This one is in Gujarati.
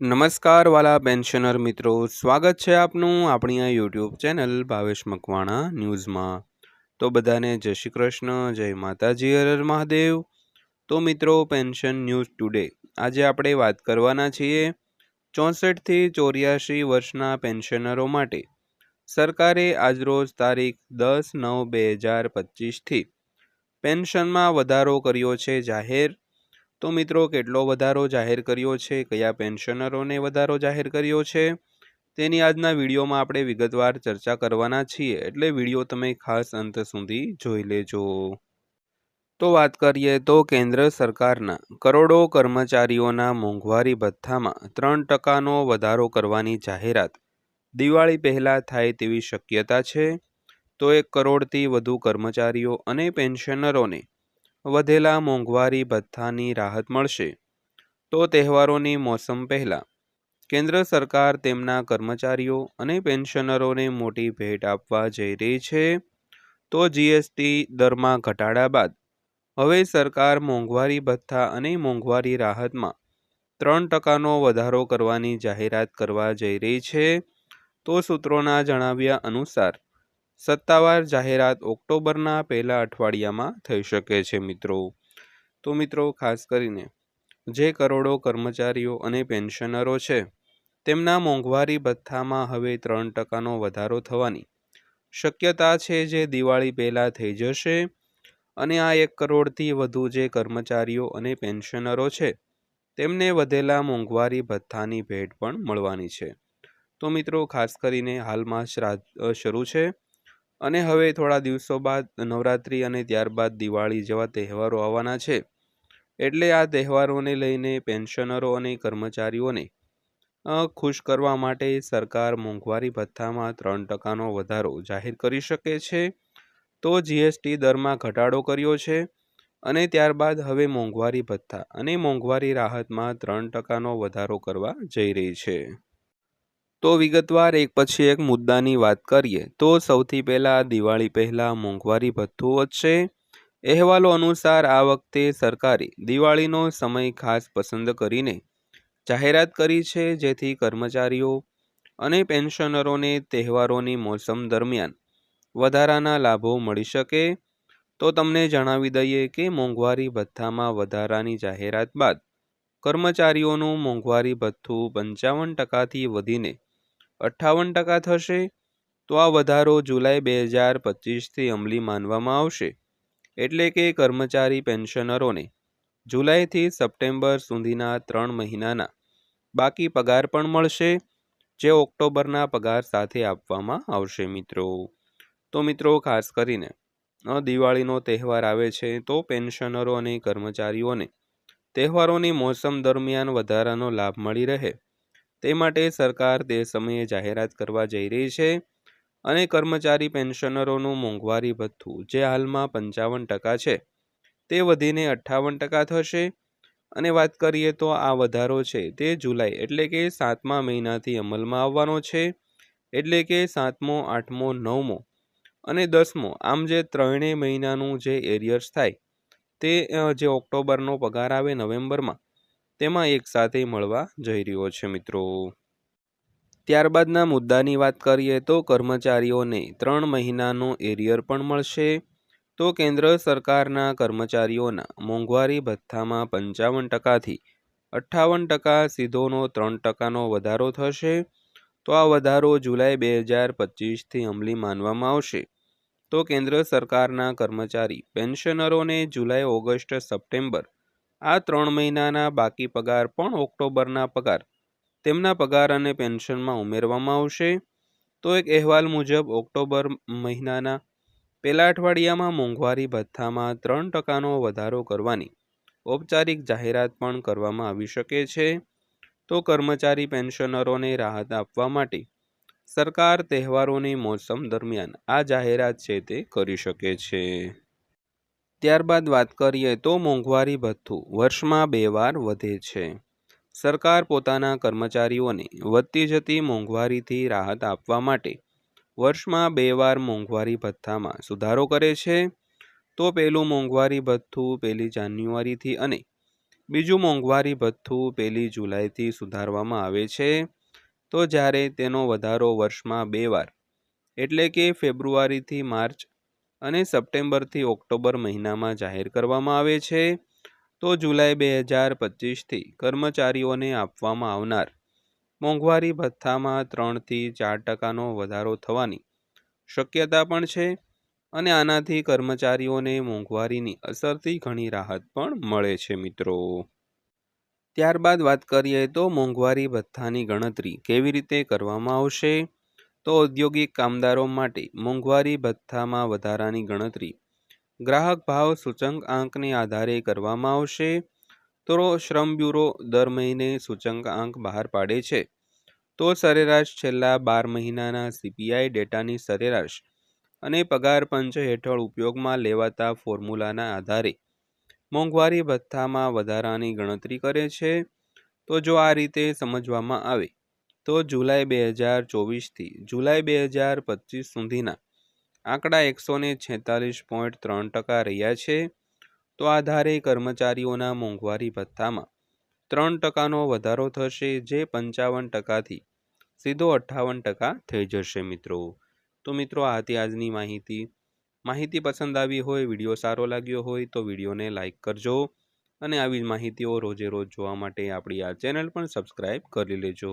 નમસ્કાર વાલા પેન્શનર મિત્રો. સ્વાગત છે આપનું આપણી આ યુટ્યુબ ચેનલ ભાવેશ મકવાણા ન્યૂઝમાં. તો બધાને જય શ્રી કૃષ્ણ, જય માતાજી, હર મહાદેવ. તો મિત્રો, પેન્શન ન્યૂઝ ટુડે. આજે આપણે વાત કરવાના છીએ ચોસઠથી ચોર્યાસી વર્ષના પેન્શનરો માટે. સરકારે આજરોજ તારીખ દસ નવ બે હજાર પચીસથી પેન્શનમાં વધારો કર્યો છે જાહેર. તો મિત્રો, કેટલો વધારો જાહેર કર્યો છે? કયા પેન્શનરોને વધારો જાહેર કર્યો છે? તેની આજના વિડીયોમાં આપણે વિગતવાર ચર્ચા કરવાના છીએ. એટલે વીડિયો તમે ખાસ અંત સુધી જોઈ લેજો. તો વાત કરીએ તો કેન્દ્ર સરકારના. કરોડો કર્મચારીઓના મોંઘવારી ભથ્થામાં ત્રણ ટકાનો વધારો કરવાની જાહેરાત દિવાળી પહેલાં થાય તેવી શક્યતા છે. તો એક કરોડથી વધુ કર્મચારીઓ અને પેન્શનરોને વધેલા મોંઘવારી ભથ્થાની રાહત મળશે. તો તહેવારોની મોસમ પહેલાં. કેન્દ્ર સરકાર તેમના કર્મચારીઓ અને પેન્શનરોને મોટી ભેટ આપવા જઈ રહી છે. તો જીએસટી દરમાં ઘટાડા બાદ. હવે સરકાર મોંઘવારી ભથ્થા અને મોંઘવારી રાહતમાં ત્રણ ટકાનો વધારો કરવાની જાહેરાત કરવા જઈ રહી છે. તો સૂત્રોના જણાવ્યા અનુસાર સત્તાવાર જાહેરાત ઓક્ટોબરના પહેલા અઠવાડિયામાં થઈ શકે છે મિત્રો. તો મિત્રો, ખાસ કરીને જે કરોડો કર્મચારીઓ અને પેન્શનરો છે, તેમના મોંઘવારી ભથ્થામાં હવે ત્રણ ટકાનો વધારો થવાની શક્યતા છે જે દિવાળી પહેલાં થઈ જશે અને આ એક કરોડથી વધુ જે કર્મચારીઓ અને પેન્શનરો છે, તેમને વધેલા મોંઘવારી ભથ્થાની ભેટ પણ મળવાની છે. તો મિત્રો, ખાસ કરીને હાલમાં શ્રાદ્ધ શરૂ છે. અને હવે થોડા દિવસો બાદ નવરાત્રિ અને ત્યારબાદ દિવાળી જેવા તહેવારો આવવાના છે. એટલે આ તહેવારોને લઈને પેન્શનરો અને કર્મચારીઓને ખુશ કરવા માટે સરકાર મોંઘવારી ભથ્થામાં ત્રણ ટકાનો વધારો જાહેર કરી શકે છે. તો જીએસટી દરમાં ઘટાડો કર્યો છે અને ત્યારબાદ હવે મોંઘવારી ભથ્થા અને મોંઘવારી રાહતમાં ત્રણ ટકાનો વધારો કરવા જઈ રહી છે. તો વિગતવાર એક પછી એક મુદ્દાની વાત કરીએ. તો સૌથી પહેલાં દિવાળી પહેલાં મોંઘવારી ભથ્થું વધશે. અહેવાલો અનુસાર આ વખતે સરકારે દિવાળીનો સમય ખાસ પસંદ કરીને જાહેરાત કરી છે, જેથી કર્મચારીઓ અને પેન્શનરોને તહેવારોની મોસમ દરમિયાન વધારાના લાભો મળી શકે. તો તમને જણાવી દઈએ કે મોંઘવારી ભથ્થામાં વધારાની જાહેરાત બાદ કર્મચારીઓનું મોંઘવારી ભથ્થું પંચાવન ટકાથી વધીને અઠ્ઠાવન ટકા થશે, તો આ વધારો જુલાઈ બે હજાર પચીસથી અમલી માનવામાં આવશે. એટલે કે કર્મચારી પેન્શનરોને જુલાઈથી સપ્ટેમ્બર સુધીના ત્રણ મહિનાના બાકી પગાર પણ મળશે, જે ઓક્ટોબરના પગાર સાથે આપવામાં આવશે મિત્રો. તો મિત્રો, ખાસ કરીને દિવાળીનો તહેવાર આવે છે, તો પેન્શનરો અને કર્મચારીઓને તહેવારોની મોસમ દરમિયાન વધારાનો લાભ મળી રહે. તે માટે સરકાર તે સમયે જાહેરાત કરવા જઈ રહી છે અને કર્મચારી પેન્શનરોનું મોંઘવારી ભથ્થું, જે હાલમાં પંચાવન ટકા છે, તે વધીને અઠ્ઠાવન ટકા થશે. અને વાત કરીએ તો આ વધારો છે તે જુલાઈ એટલે કે સાતમા મહિનાથી અમલમાં આવવાનો છે, એટલે કે સાતમો, આઠમો, નવમો અને દસમો, આમ જે ત્રણેય મહિનાનું જે એરિયર્સ થાય, તે જે ઓક્ટોબરનો પગાર આવે નવેમ્બરમાં તેમાં એકસાથે મળવા જઈ રહ્યો છે, મિત્રો. ત્યારબાદના મુદ્દાની વાત કરીએ તો કર્મચારીઓને ત્રણ મહિનાનો એરિયર પણ મળશે. તો કેન્દ્ર સરકારના કર્મચારીઓના મોંઘવારી ભથ્થામાં પંચાવન ટકાથી અઠ્ઠાવન ટકા, સીધોનો ત્રણ ટકાનો વધારો થશે. તો આ વધારો જુલાઈ બે હજાર પચીસથી અમલી માનવામાં આવશે. તો કેન્દ્ર સરકારના કર્મચારી પેન્શનરોને જુલાઈ, ઓગસ્ટ, સપ્ટેમ્બર આ ત્રણ મહિનાના બાકી પગાર પણ ઓક્ટોબરના પગાર. તેમના પગાર અને પેન્શનમાં ઉમેરવામાં આવશે. તો એક અહેવાલ મુજબ, ઓક્ટોબર મહિનાના પહેલા અઠવાડિયામાં મોંઘવારી ભથ્થામાં ત્રણ ટકાનો વધારો કરવાની ઔપચારિક જાહેરાત પણ કરવામાં આવી શકે છે. તો કર્મચારી પેન્શનરોને રાહત આપવા માટે સરકાર તહેવારોની મોસમ દરમિયાન આ જાહેરાત છે તે કરી શકે છે. ત્યારબાદ વાત કરીએ તો મોંઘવારી ભથ્થું વર્ષમાં બે વાર વધે છે. સરકાર પોતાના કર્મચારીઓને વધતી જતી મોંઘવારીથી રાહત આપવા માટે વર્ષમાં બે વાર મોંઘવારી ભથ્થામાં સુધારો કરે છે. તો પહેલું મોંઘવારી ભથ્થું પહેલી જાન્યુઆરીથી અને બીજું મોંઘવારી ભથ્થું પહેલી જુલાઈથી સુધારવામાં આવે છે. તો જ્યારે તેનો વધારો વર્ષમાં બે વાર, એટલે કે ફેબ્રુઆરીથી માર્ચ અને સપ્ટેમ્બરથી ઓક્ટોબર મહિનામાં જાહેર કરવામાં આવે છે. તો જુલાઈ બે હજાર પચીસથી કર્મચારીઓને આપવામાં આવનાર મોંઘવારી ભથ્થામાં ત્રણથી ચાર ટકાનો વધારો થવાની શક્યતા પણ છે અને આનાથી કર્મચારીઓને મોંઘવારીની અસરથી ઘણી રાહત પણ મળે છે મિત્રો. ત્યારબાદ વાત કરીએ તો મોંઘવારી ભથ્થાની ગણતરી કેવી રીતે કરવામાં આવશે? તો ઔદ્યોગિક કામદારો માટે મોંઘવારી ભથ્થામાં વધારાની ગણતરી. ગ્રાહક ભાવ સૂચક આંકને આધારે કરવામાં આવશે. તો શ્રમ બ્યુરો દર મહિને સૂચક આંક બહાર પાડે છે. તો સરેરાશ છેલ્લા બાર મહિનાના સીપીઆઈ ડેટાની સરેરાશ અને પગાર પંચ હેઠળ ઉપયોગમાં લેવાતા ફોર્મ્યુલાના આધારે મોંઘવારી ભથ્થામાં વધારાની ગણતરી કરે છે. તો જો આ રીતે સમજવામાં આવે તો જુલાઈ બે હજાર ચોવીસથી જુલાઈ બે હજાર પચીસ સુધીના આંકડા એકસો ને છેતાલીસ પોઈન્ટ ત્રણ ટકા રહ્યા છે. તો આધારે કર્મચારીઓના મોંઘવારી ભથ્થામાં ત્રણ ટકાનો વધારો થશે, જે પંચાવન ટકાથી સીધો અઠ્ઠાવન ટકા થઈ જશે મિત્રો. તો મિત્રો આ હતી આજની માહિતી. માહિતી પસંદ આવી હોય, વીડિયો સારો લાગ્યો હોય, તો વિડીયોને લાઇક કરજો અને આવી જ માહિતીઓ રોજે રોજ જોવા માટે આપણી આ ચેનલ પણ સબસ્ક્રાઈબ કરી લેજો.